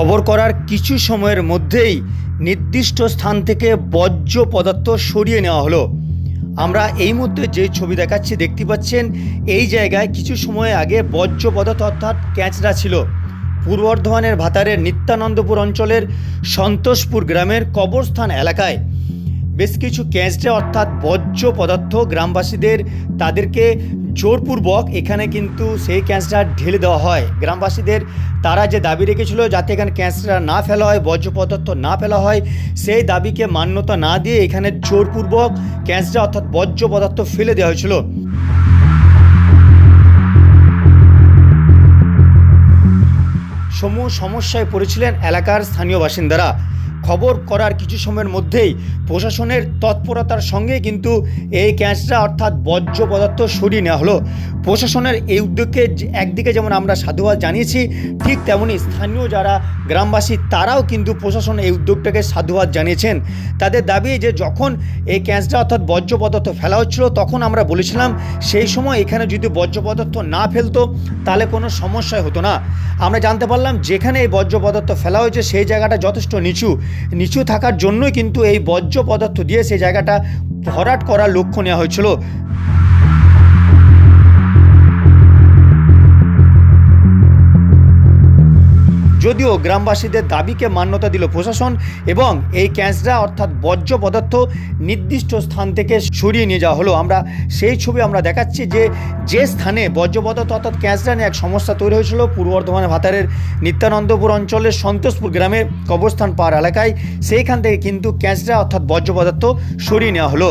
খবর করার কিছু সময়ের মধ্যেই নির্দিষ্ট স্থান থেকে বর্জ্য পদার্থ সরিয়ে নেওয়া হলো। আমরা এই মধ্যে যে ছবি দেখাচ্ছি দেখতে পাচ্ছেন, এই জায়গায় কিছু সময় আগে বর্জ্য পদার্থ অর্থাৎ ক্যাচরা ছিল। পূর্ব বর্ধমানের ভাতারের নিত্যানন্দপুর অঞ্চলের সন্তোষপুর গ্রামের কবরস্থান এলাকায়। বেশ কিছু ক্যাচড়ে অর্থাৎ বর্জ্য পদার্থ গ্রামবাসীদের তাদেরকে জোরপূর্বক এখানে কিন্তু সেই ক্যাচটা ঢেলে দেওয়া হয়। গ্রামবাসীদের তারা যে দাবি রেখেছিল যাতে এখানে ক্যাচটা না ফেলা হয় বর্জ্য পদার্থ না ফেলা হয়, সেই দাবিকে মান্যতা না দিয়ে এখানে জোরপূর্বক ক্যাচটা অর্থাৎ বর্জ্য পদার্থ ফেলে দেওয়া হয়েছিল। সমূহ সমস্যায় পড়েছিলেন এলাকার স্থানীয় বাসিন্দারা। খবর করার কিছু সময়ের মধ্যেই প্রশাসনের তৎপরতার সঙ্গে কিন্তু এই ক্যাচটা অর্থাৎ বর্জ্য পদার্থ সরিয়ে নেওয়া হলো। প্রশাসনের এই উদ্যোগকে একদিকে যেমন আমরা সাধুবাদ জানিয়েছি, ঠিক তেমনি স্থানীয় যারা গ্রামবাসী তারাও কিন্তু প্রশাসন এই উদ্যোগটাকে সাধুবাদ জানিয়েছেন। তাদের দাবি যে যখন এই ক্যাচটা অর্থাৎ বর্জ্য পদার্থ ফেলা হচ্ছিল, তখন আমরা বলেছিলাম সেই সময় এখানে যদি বর্জ্য পদার্থ না ফেলতো, তাহলে কোনো সমস্যাই হতো না। আমরা জানতে পারলাম যেখানে এই বর্জ্য পদার্থ ফেলা হয়েছে, সেই জায়গাটা যথেষ্ট নিচু। নিচু থাকার জন্যই কিন্তু এই বর্জ্য পদার্থ দিয়ে সেই জায়গাটা ভরাট করার লক্ষ্য নেওয়া হয়েছিল। যদিও গ্রামবাসীদের দাবিকে মান্যতা দিল প্রশাসন এবং এই ক্যাচরা অর্থাৎ বর্জ্য পদার্থ নির্দিষ্ট স্থান থেকে সরিয়ে নিয়ে যাওয়া হলো। আমরা সেই ছবি আমরা দেখাচ্ছি যে যে স্থানে বর্জ্য পদার্থ অর্থাৎ ক্যাচরা নিয়ে এক সমস্যা তৈরি হয়েছিল, পূর্ব বর্ধমানের ভাতারের নিত্যানন্দপুর অঞ্চলের সন্তোষপুর গ্রামের কবরস্থান পাড় এলাকায়। সেইখান থেকে কিন্তু ক্যাচরা অর্থাৎ বর্জ্য পদার্থ সরিয়ে নেওয়া হলো।